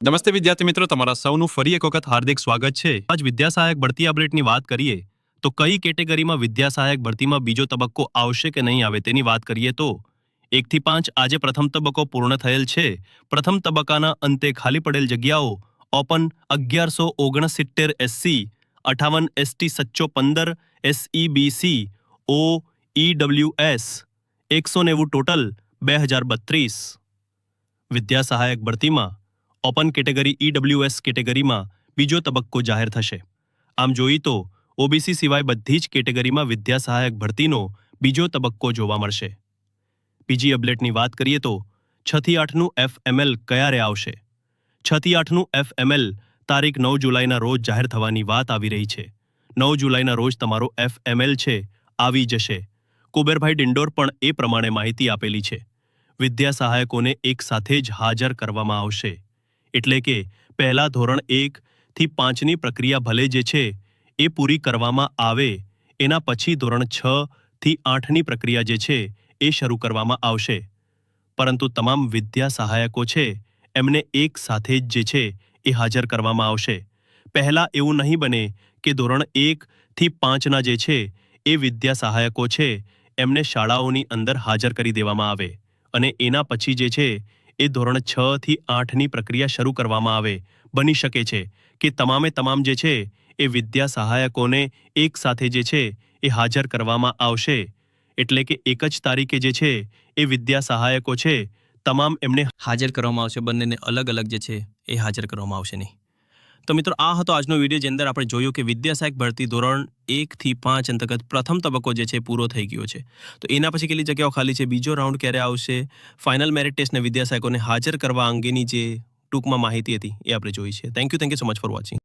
નમસ્તે વિદ્યાર્થી મિત્રો, તમારા સૌનું ફરી એક વખત હાર્દિક સ્વાગત છે. આજ વિદ્યા સહાયક ભરતી અપડેટની વાત કરીએ, તો કઈ કેટેગરીમાં વિદ્યા સહાયક ભરતીમાં બીજો તબક્કો આવશે કે નહીં આવે તેની વાત કરીએ તો એકથી પાંચ આજે પ્રથમ તબક્કો પૂર્ણ થયેલ છે. પ્રથમ તબક્કાના અંતે ખાલી પડેલ જગ્યાઓ, ઓપન અગિયારસો ઓગણસિત્તેર એસસી અઠાવન એસટી સચ્ચો પંદર એસઈબીસી ઓ ઈડબ્લ્યુએસ એકસો નેવું ટોટલ બે હજાર બત્રીસ. વિદ્યા સહાયક ભરતીમાં ઓપન કેટેગરી ઈડબ્લ્યુએસ કેટેગરીમાં બીજો તબક્કો જાહેર થશે. આમ જોઈએ તો, ઓબીસી સિવાય બધી જ કેટેગરીમાં વિદ્યા સહાયક ભરતીનો બીજો તબક્કો જોવા મળશે. બીજી અપડેટની વાત કરીએ તો, છથી આઠનું એફએમએલ ક્યારે આવશે? છથી આઠનું એફએમએલ તારીખ નવ જુલાઈના રોજ જાહેર થવાની વાત આવી રહી છે. નવ જુલાઈના રોજ તમારો એફએમએલ છે, આવી જશે. કુબેરભાઈ ડિંડોર પણ એ પ્રમાણે માહિતી આપેલી છે. વિદ્યા સહાયકોને એક સાથે જ હાજર કરવામાં આવશે. એટલે કે પહેલા ધોરણ એક થી પાંચની પ્રક્રિયા ભલે જે છે, એ પૂરી કરવામાં આવે, એના પછી ધોરણ છ થી આઠની પ્રક્રિયા જે છે, એ શરૂ કરવામાં આવશે. પરંતુ તમામ વિદ્યા સહાયકો છે, એમને એક સાથે જ જે છે, એ હાજર કરવામાં આવશે. પહેલાં એવું નહીં બને કે ધોરણ એકથી પાંચના જે છે, એ વિદ્યા સહાયકો છે, એમને શાળાઓની અંદર હાજર કરી દેવામાં આવે અને એના પછી જે છે એ ધોરણ છ થી આઠની પ્રક્રિયા શરૂ કરવામાં આવે. બની શકે છે કે તમામે તમામ જે છે એ વિદ્યા સહાયકોને એક સાથે જે છે એ હાજર કરવામાં આવશે. એટલે કે એક જ તારીખે જે છે એ વિદ્યા સહાયકો છે, તમામ એમને હાજર કરવામાં આવશે, બંનેને અલગ અલગ જે છે એ હાજર કરવામાં આવશે નહીં. તો મિત્રો, આ હતો આજનો વીડિયો જેની અંદર આપણે જોયું કે વિદ્યા સહાયક ભરતી ધોરણ એકથી પાંચ અંતર્ગત પ્રથમ તબક્કો જે છે પૂરો થઈ ગયો છે. તો એના પછી કેટલી જગ્યાઓ ખાલી છે? બીજો રાઉન્ડ ક્યારે આવશે? ફાઇનલ મેરિટ ટેસ્ટને વિદ્યા સહાયકોને હાજર કરવા અંગેની જે ટૂંકમાં માહિતી હતી એ આપણે જોઈ છે. Thank you thank you so much for watching